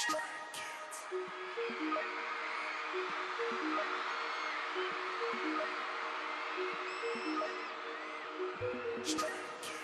Straight kids. Straight kids.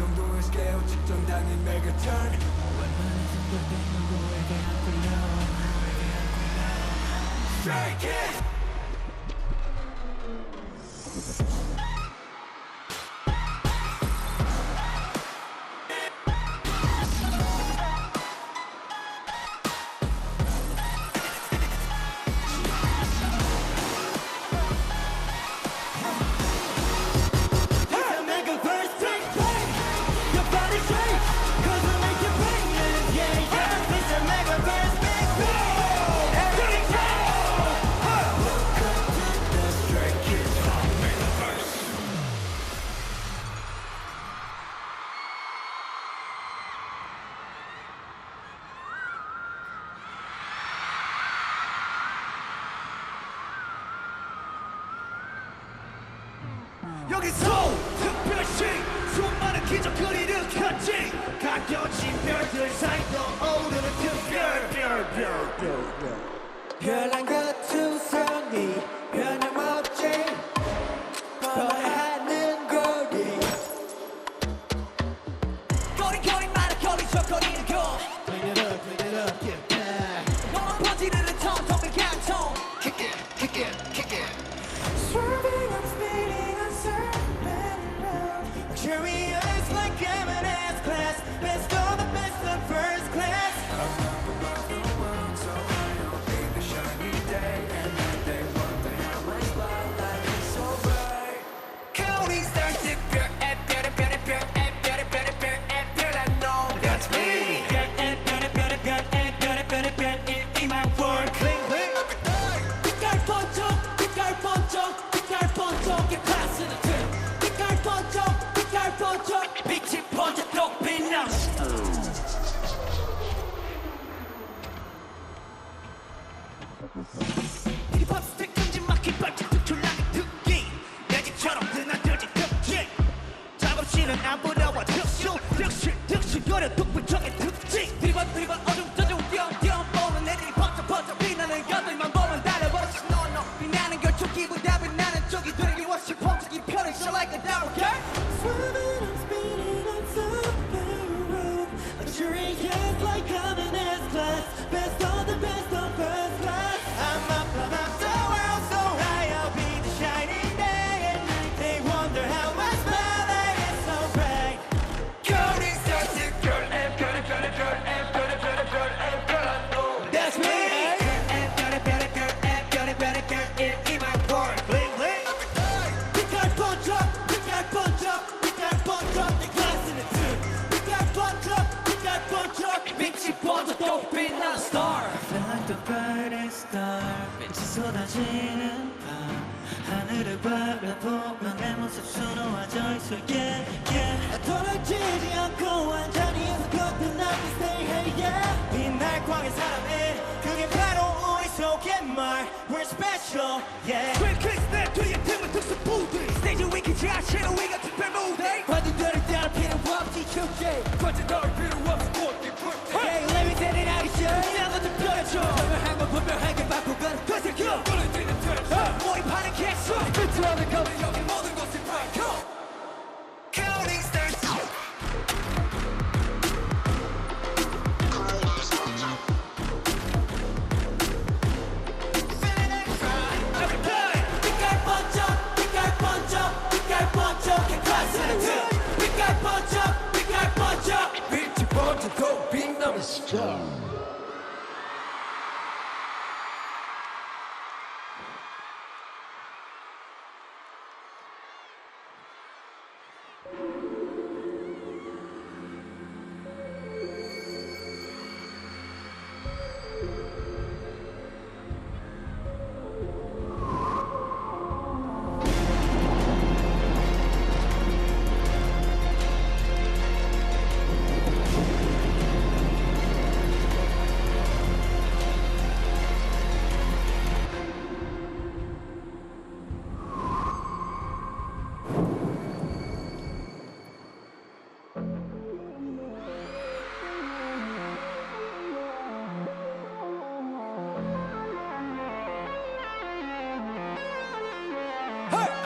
정도의 스케일 정당히 메가턴 웬만한 생각에 누구에게 안 굴려 누구에게 안 굴려 Fake it! 지는 밤 하늘을 바라보며 내 모습 수놓아져 있을게 yeah. 돌아지지 않고 완전히 섞었던 나의 stay hey yeah 빛날 광의 사람이 그게 바로 우리 속의 말 We're special yeah quick step 뒤에 틈을 툭 부들 스테이지 위키 자체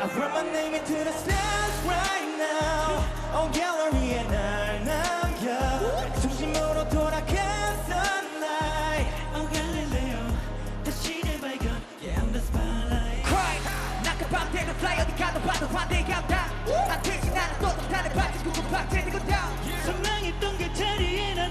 I write my name into the stars right now On gallery에 날 남겨 중심으로 돌아간 sunlight Oh Galileo 다시 재발견 Yeah I'm the spotlight Cry 되는 fly 어디 가도 봐도 환대 감당 난 대신 나는 또 다른 바지 구구 박대는 건다 선망했던 그 자리에 난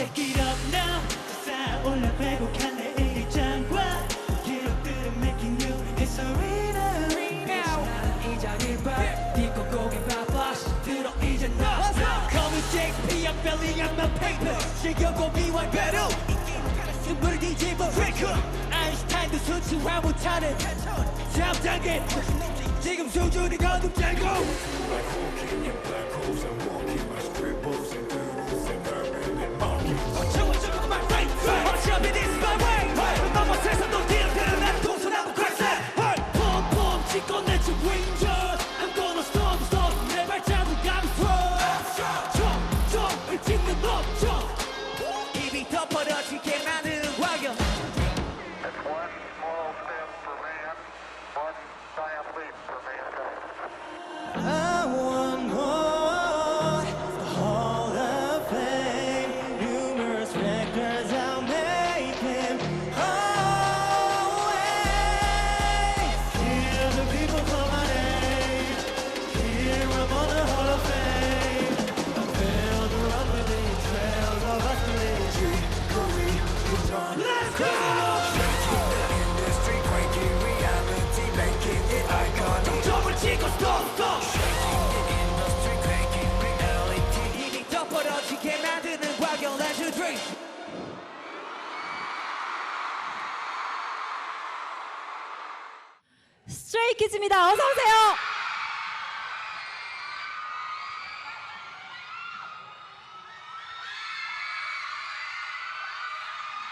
I say get up now 쌓아올라 왜곡한 내 일장과 기록들은 making you history now 나는 이 자리를 봐 딛고 고개 봐봐 들어 이제 너 Call me Shakespeare, belly on my paper 실격고 미완 배로 눈물을 뒤집어 break 아인슈타인도 수치화 못하는 다음 단계 지금 수준이 거듭되고 Like hawking in black holes and walking my marking. 저거 저거 my right 어차피 this my way 넘어 세상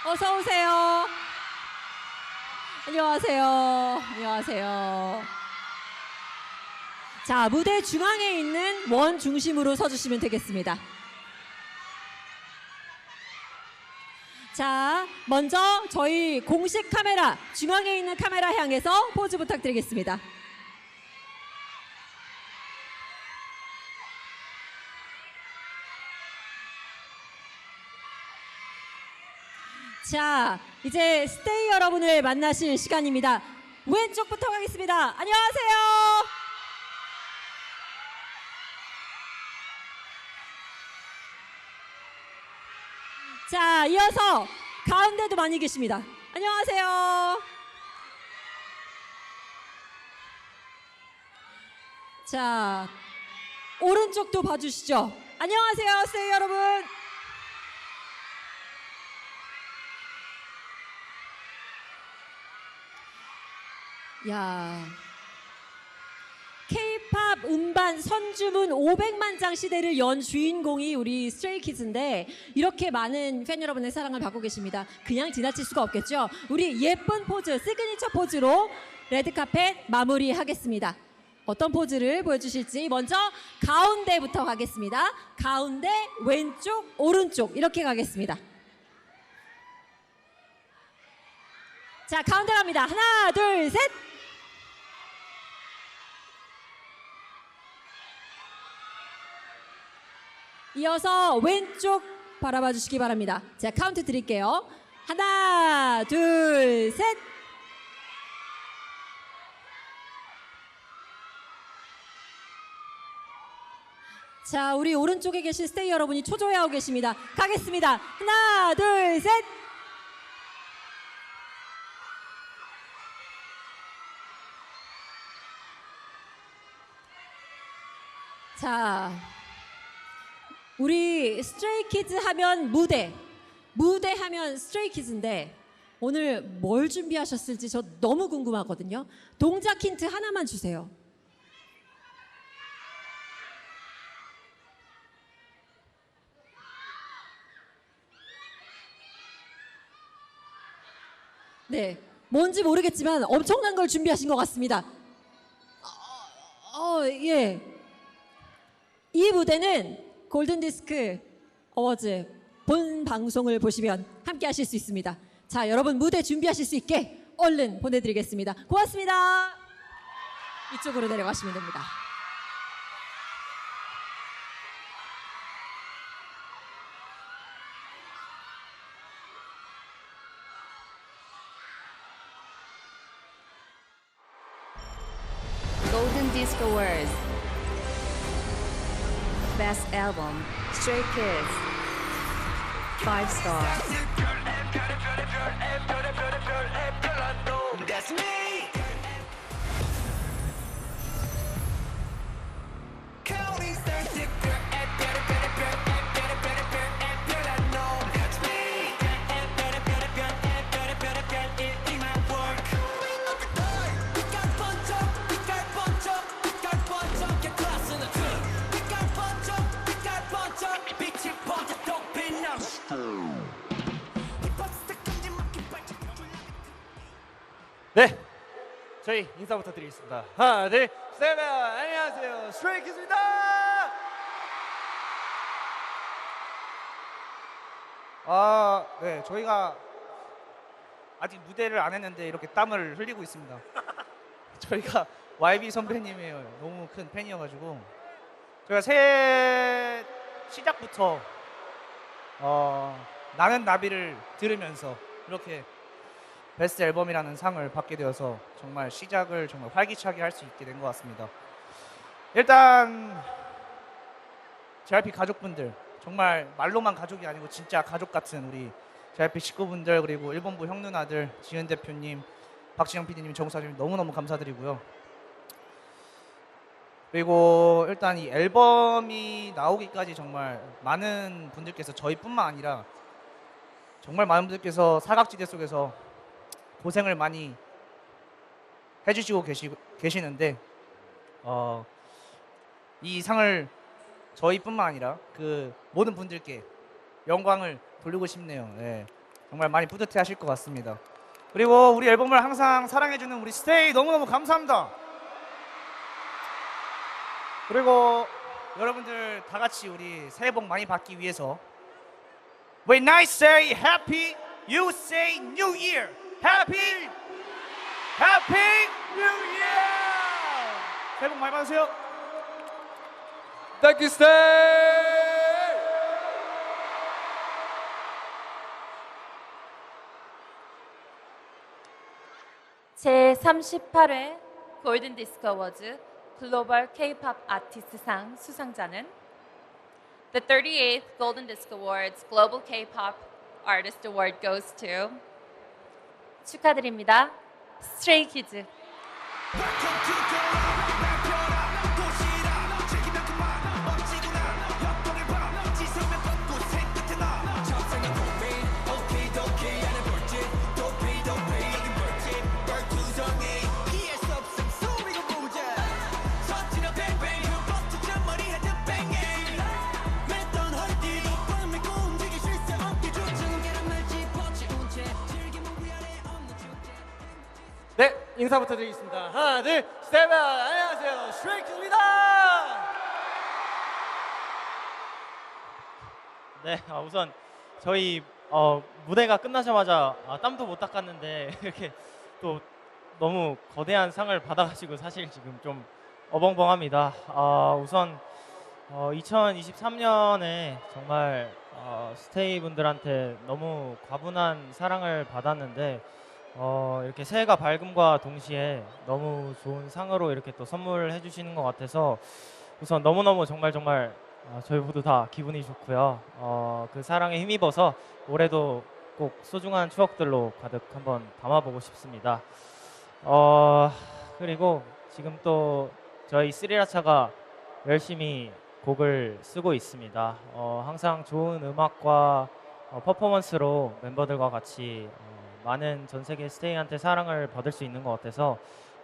어서 오세요. 안녕하세요. 안녕하세요. 자, 무대 중앙에 있는 원 중심으로 서주시면 되겠습니다. 자, 먼저 저희 공식 카메라, 중앙에 있는 카메라 향해서 포즈 부탁드리겠습니다. 자, 이제 스테이 여러분을 만나실 시간입니다. 왼쪽부터 가겠습니다. 안녕하세요. 자, 이어서 가운데도 많이 계십니다. 안녕하세요. 자, 오른쪽도 봐주시죠. 안녕하세요, 스테이 여러분. 야. K-팝 음반 선주문 500만 장 시대를 연 주인공이 우리 스트레이키즈인데 이렇게 많은 팬 여러분의 사랑을 받고 계십니다. 그냥 지나칠 수가 없겠죠. 우리 예쁜 포즈, 시그니처 포즈로 레드카펫 마무리하겠습니다. 어떤 포즈를 보여주실지 먼저 가운데부터 가겠습니다. 가운데, 왼쪽, 오른쪽 이렇게 가겠습니다. 자, 가운데 갑니다. 하나, 둘, 셋. 이어서 왼쪽 바라봐 주시기 바랍니다. 자, 카운트 드릴게요. 하나, 둘, 셋. 자, 우리 오른쪽에 계신 스테이 여러분이 초조해하고 계십니다. 가겠습니다. 하나, 둘, 셋. 자, 우리 스트레이키즈 하면 무대, 무대 하면 스트레이키즈인데 오늘 뭘 준비하셨을지 저 너무 궁금하거든요. 동작 힌트 하나만 주세요. 네, 뭔지 모르겠지만 엄청난 걸 준비하신 것 같습니다. 어, 어, 예. 이 무대는 골든 디스크 어워즈 본 방송을 보시면 함께 하실 수 있습니다. 자, 여러분 무대 준비하실 수 있게 얼른 보내드리겠습니다. 고맙습니다. 이쪽으로 내려가시면 됩니다. Album, Stray Kids. Five star. 저희 인사부터 드리겠습니다. 하나, 둘, 셋, 안녕하세요, 스트레이키즈입니다. 아, 네, 저희가 아직 무대를 안 했는데 이렇게 땀을 흘리고 있습니다. 저희가 YB 선배님의 너무 큰 팬이어가지고 저희가 새해 시작부터 어, 나는 나비를 들으면서 이렇게 베스트 앨범이라는 상을 받게 되어서 정말 시작을 정말 활기차게 할 수 있게 된 것 같습니다. 일단 JYP 가족분들 정말 말로만 가족이 아니고 진짜 가족 같은 우리 JYP 식구분들 그리고 일본부 형 누나들 지은 대표님, 박지영 PD님, 정사님 너무너무 감사드리고요. 그리고 일단 이 앨범이 나오기까지 정말 많은 분들께서 저희뿐만 아니라 정말 많은 분들께서 사각지대 속에서 고생을 많이 해주시고 계시, 계시는데 어, 이 상을 저희뿐만 아니라 그 모든 분들께 영광을 돌리고 싶네요. 네. 정말 많이 뿌듯해하실 것 같습니다. 그리고 우리 앨범을 항상 사랑해주는 우리 스테이 너무너무 감사합니다. 그리고 여러분들 다 같이 우리 새해 복 많이 받기 위해서 When I say happy You say New Year. Happy Happy New Year. 새해 복 많이 받으세요. Thank you, stay. 제38회 골든 디스크 어워즈 글로벌 K-pop 아티스트상 수상자는 The 38th Golden Disc Awards Global K-pop Artist Award goes to 축하드립니다. 스트레이 키즈. 인사부터 드리겠습니다. 하나, 둘, 셋, 넷. 안녕하세요. 슈레이크입니다. 네, 아, 우선 저희 어, 무대가 끝나자마자 아, 땀도 못 닦았는데 이렇게 또 너무 거대한 상을 받아가지고 사실 지금 좀 어벙벙합니다. 아, 우선 어, 2023년에 정말 어, 스테이 분들한테 너무 과분한 사랑을 받았는데 어, 이렇게 새해가 밝음과 동시에 너무 좋은 상으로 이렇게 또 선물해 주시는 것 같아서 우선 너무너무 정말 정말 어, 저희 모두 다 기분이 좋고요. 어, 그 사랑에 힘입어서 올해도 꼭 소중한 추억들로 가득 한번 담아보고 싶습니다. 어, 그리고 지금 또 저희 스리라차가 열심히 곡을 쓰고 있습니다. 어, 항상 좋은 음악과 어, 퍼포먼스로 멤버들과 같이 어, 많은 전 세계 스테이한테 사랑을 받을 수 있는 것 같아서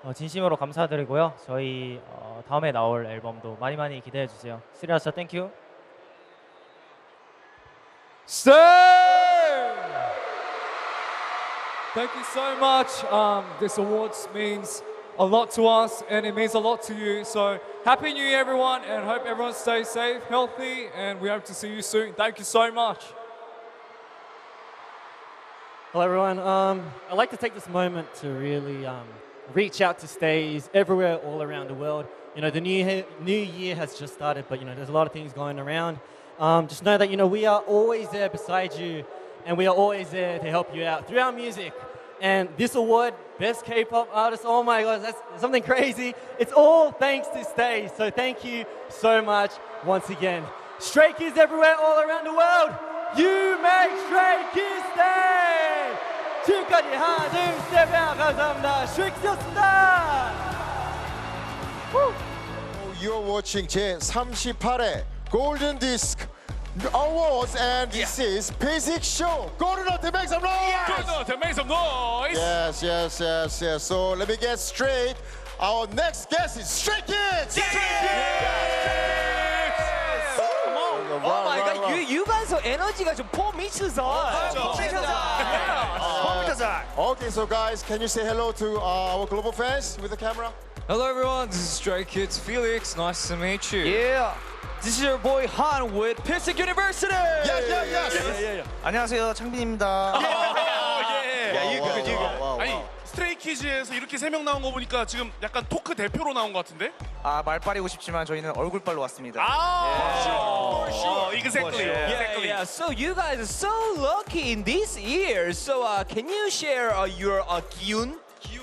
어, 진심으로 감사드리고요. 저희 어, 다음에 나올 앨범도 많이 많이 기대해 주세요. 스리라차 땡큐. Stay! Thank you so much. Um, this awards means a lot to us and it means a lot to you. So happy new year, everyone, and hope everyone stays safe, healthy, and we hope to see you soon. Thank you so much. Hello, everyone. Um, I'd like to take this moment to really um, reach out to stays everywhere, all around the world. You know, the new year, new year has just started, but you know, there's a lot of things going around. Um, just know that you know we are always there beside you, and we are always there to help you out through our music. And this award, best K-pop artist. Oh my God, that's something crazy. It's all thanks to Stay. So thank you so much once again. Stray Kids everywhere, all around the world. You make Stray Kids stay. 지금까지 하나 둘셋 감사합니다. Stray Kids였습니다. You're watching 제 38회 Golden Disc Awards and this is Basic Show. Go to the make some noise. to make some noise. Yes, yes, yes, yes. So let me get straight. Our next guest is Stray Kids. Oh my God, you you guys 에너지가 좀 폼미쳐서. Okay, so guys, can you say hello to uh, our global fans with the camera? Hello, everyone. This is Stray Kids Felix. Nice to meet you. Yeah. This is your boy Han with Pistic University. Yes, yes, yes. 안녕하세요. 창빈입니다. 스트레이키즈에서 이렇게 세 명 나온 거 보니까 지금 약간 토크 대표로 나온 것 같은데? 아, 말빨이고 싶지만 저희는 얼굴빨로 왔습니다. 아, sure, sure, exactly, Yeah, exactly. yeah. So you guys are so lucky in this year. So uh, can you share uh, your uh, 기운?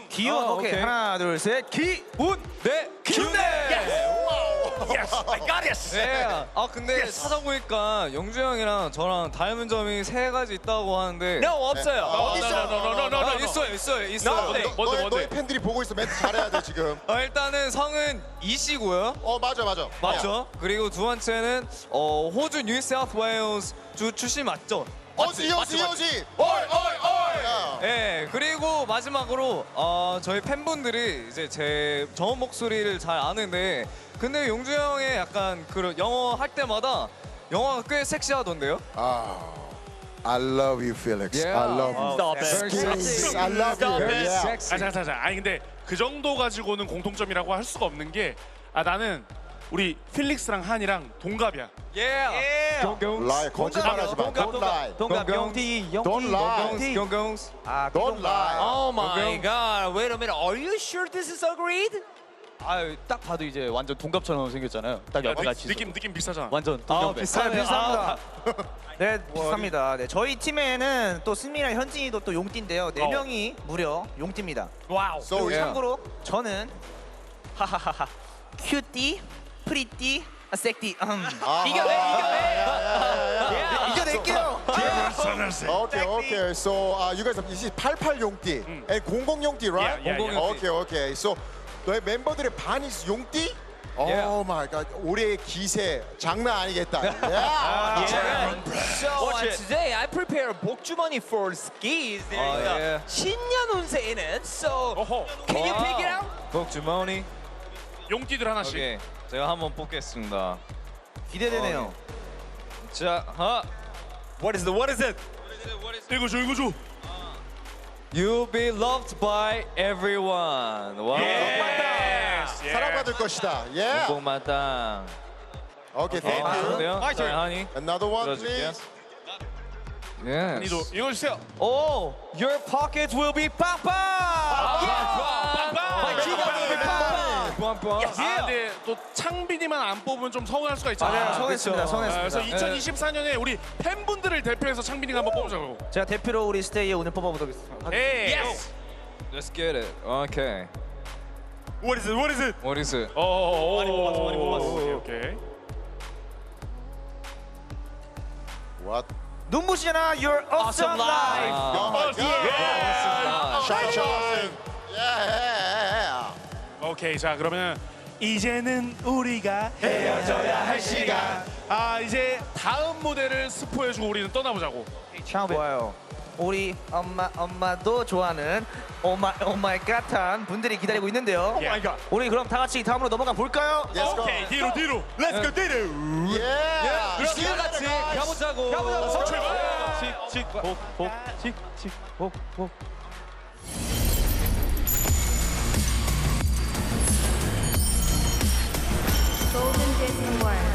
기운. 오케이. 하나, 둘, 셋. 기운. 네, 기운 네. Yes, I got it. 네. 아 근데 찾아보니까 영주 형이랑 저랑 닮은 점이 세 가지 있다고 하는데 No 없어요. No, no, no, no, no, no, 아, no. 있어요 있어요 있어요 Nothing. 뭔데, 너의, 뭔데? 너의 팬들이 보고 있어. 멘트 잘해야 돼 지금. 어, 일단은 성은 이씨고요 어 맞아 맞아. 맞죠? 그리고 두 번째는 어, 호주 뉴 사우스 웨일스 주 출신 맞죠? 어지 어지 어지. 어이 어이 어이. 예 그리고 마지막으로 어, 저희 팬분들이 이제 제 저음 목소리를 잘 아는데 근데 용주 형의 약간 그런 영어 할 때마다 영어가 꽤 섹시하던데요? 아, I love you, Felix. Yeah. I love you. Stop it. Skills. I love you. Yeah. 아, 잠깐, 잠깐. 아니 근데 그 정도 가지고는 공통점이라고 할 수가 없는 게 아, 나는 우리 필릭스랑 한이랑 동갑이야. Yeah. lie 거짓말하지 마. Don't lie. 동갑 영티 영티 Don't lie. 아, Don't lie. Oh my god wait a minute are you sure this is agreed? 아유 딱 봐도 이제 완전 동갑처럼 생겼잖아요. 딱 야, 옆같이. 느, 낌 느낌 비슷하잖아. 완전 아, 동갑에. 비슷합니다. 비슷합니다. 네, 비슷합니다. 네, 저희 팀에는 또 승민이랑 현진이도 또 용띠인데요. 네 어. 명이 무려 용띠입니다. 와우. So 그리고 yeah. 참고로 저는 하하하하 큐띠, 프리띠, 아, 색띠. 음. 이겨내 이겨낼게요. Okay, okay. So uh, you guys have this is 88 용띠 and 00 용띠, right? Yeah, yeah, yeah. Okay, okay. So 너의 멤버들의 반이 용띠? Oh my god. 올해의 기세 장난 아니겠다. Yeah. So uh, today I prepare 복주머니 for skis there Oh, you go. yeah. 신년 운세에는 So 어허. can you pick it out? 복주머니. 용띠들 하나씩. 오케이. 제가 한번 뽑겠습니다. 기대되네요. 자, 하. What is the what is it? 읽어줘, 읽어줘. You'll be loved by everyone. 와. Yes. 사랑받을 것이다. Yeah. 공복마당. Okay, thank you. 좋은데요? 자, 하니. Another one, 들어줄게요. please. 한이도 Yes. 읽어주세요. Oh, your pockets will be 빵빵. My 지갑 will be 빵빵. 아, 근데 또 창빈이만 안 뽑으면 좀 서운할 수가 있잖아. 맞아요. 서운했습니다. 아, 그래서 서운했습니다. 2024년에 우리 팬분들을 대표해서 창빈이가 한번 뽑자고. 제가 대표로 우리 스테이에 오늘 뽑아보도록 하겠습니다. Yes. Let's get it. Okay. What is it? What is it? What is it? 어, 많이 뽑았어, 많이 뽑았어. 오케이, 오케이. What? 눈부시잖아. You're awesome life. Oh my god. Shine, shine. Yeah. 오케이, 자 그러면 이제는 우리가 헤어져야 할 시간. 아 이제 다음 무대를 스포해주고 우리는 떠나보자고. 참 좋아요. 우리 엄마 엄마도 좋아하는 오마 오마이 갓한 분들이 기다리고 있는데요. 예. 마이 갓. 우리 그럼 다 같이 다음으로 넘어가 볼까요? 오케이 뒤로 뒤로 Let's 뒤로 예. 같이 가보자고. 가보자고. 어, 출발. 직직복복직직복복 Golden Disney World.